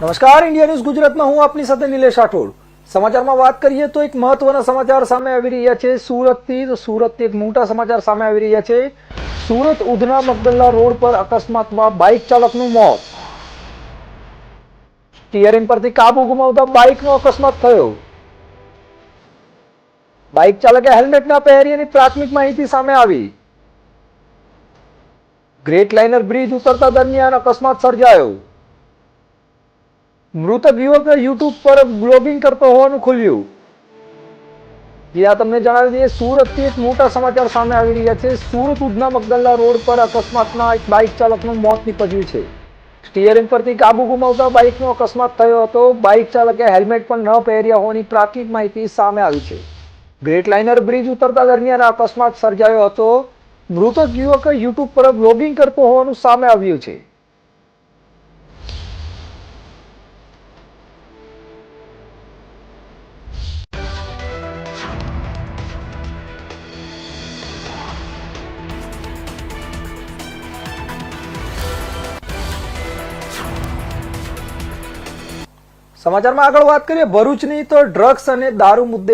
નમસ્કાર India news ગુજરાતમાં હું આપની સાથે નિલેશ રાઠોડ. સમાચારમાં વાત કરીએ તો એક મહત્વના સમાચાર સામે આવી રહ્યા છે સુરતથી. તો સુરતથી એક મોટા સમાચાર સામે આવી રહ્યા છે. સુરત ઉધના મગદલ્લા રોડ પર અકસ્માતમાં બાઇક ચાલકનું મોત. સ્ટીયરિંગ પરથી કાબુ ગુમાવતા બાઇકનો અકસ્માત થયો. બાઇક ચાલકે હેલ્મેટ ના પહેરીની પ્રાથમિક માહિતી સામે આવી. ગ્રેટ લાઇનર બ્રિજ ઉતરતા દરમિયાન અકસ્માત સર્જાયો. મૃતક યુવક યુટ્યુબ પર બ્લોગિંગ કરતો હોવાનું ખુલ્યું. જે, આ તમને જણાવી દઈએ, સુરતથી એક મોટા સમાચાર સામે આવી રહ્યા છે. સુરત ઉધના મગદલ્લા રોડ પર અકસ્માતમાં એક બાઇક ચાલકનું મોત નીપજ્યું છે. સ્ટીયરિંગ પરથી કાબુ ગુમાવતા બાઇકનો અકસ્માત થયો હતો. બાઇક ચાલકે હેલ્મેટ પણ ન પહેર્યા હોવાની પ્રાથમિક માહિતી સામે આવી છે. ગ્રેટ લાઇનર બ્રિજ ઉતરતા દરમિયાન અકસ્માત સર્જાયો હતો. મૃતક યુવક યુટ્યુબ પર બ્લોગિંગ કરતો હોવાનું સામે આવ્યું છે. સમાચારમાં આગળ વાત કરીએ ભરૂચની તો ડ્રગ્સ અને દારૂ મુદ્દે